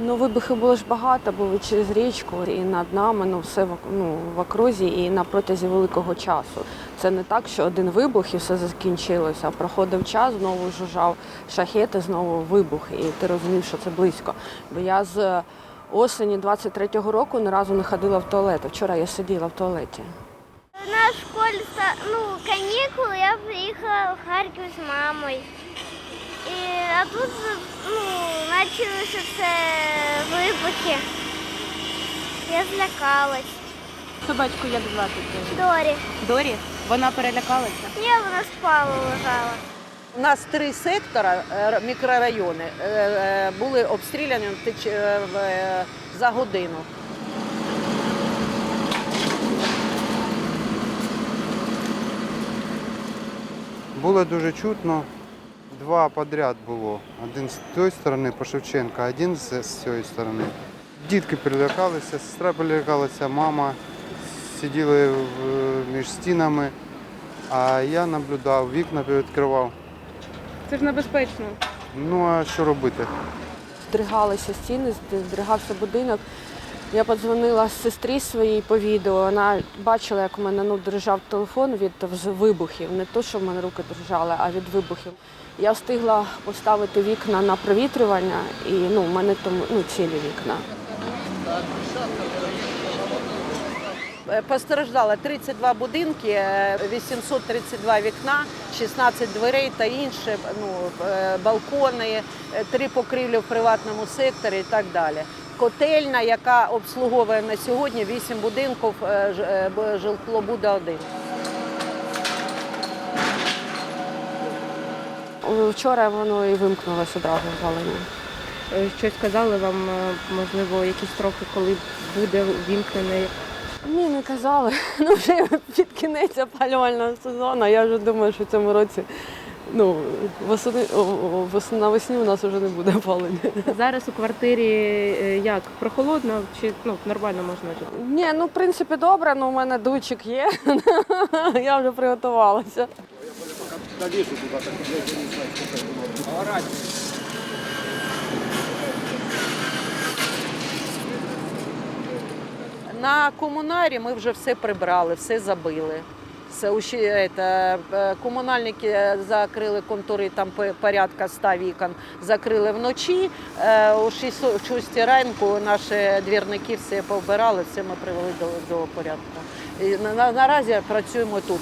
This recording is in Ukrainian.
Ну, вибухи було ж багато, були через річку і над нами, ну все в, ну, в окрузі і на протязі великого часу. Це не так, що один вибух і все закінчилося. а Проходив час, знову жужжав шахети, знову вибух, і ти розумів, що це близько. Бо я з осені 23-го року ні разу не ходила в туалет. Вчора я сиділа в туалеті. В школі ну, канікули, я приїхала в Харків з мамою. І, а тут ну, почалися це вибухи. Я злякалась. Собачку як звати? Дорі. Дорі? Вона перелякалася? Ні, вона спала лежала. У нас три сектора, е, мікрорайони, е, е, були обстріляні за годину. Було дуже чутно. Два подряд було. Один з тієї сторони по Шевченка, один з, цієї сторони. Дітки перелякалися, сестра перелякалася, мама сиділи між стінами, а я наблюдав, вікна відкривав. Це ж небезпечно. Ну а що робити? Здригалися стіни, здригався будинок. Я подзвонила сестрі своїй по відео. Вона бачила, як у мене ну, дрижав телефон від вибухів. Не то, що в мене руки дрижали, а від вибухів. Я встигла поставити вікна на провітрювання, і ну, в мене там ну, цілі вікна. Е, Постраждало 32 будинки, е, 832 вікна, 16 дверей та інше, ну, е, балкони, е, три покрівлі в приватному секторі і так далі. Котельна, яка обслуговує на сьогодні 8 будинків, е, е, б- житлобуда 1. Вчора воно і вимкнулося одразу опалення. Е, Щось казали вам, е, можливо, якісь строки, коли буде вімкнений. Ні, не казали. Ну, вже під кінець опалювального сезону. Я вже думаю, що в цьому році ну, восени, навесні у нас вже не буде опалення. Зараз у квартирі е, як? Прохолодно чи ну, нормально можна жити? Ні, ну в принципі добре, ну у мене дучик є. Я вже приготувалася. На комунарі ми вже все прибрали, все забили. Це, е, комунальники закрили контури, там порядка ста вікон закрили вночі. Е, У 6 ранку наші двірники все повбирали, все ми привели до, до порядку. І на- наразі працюємо тут.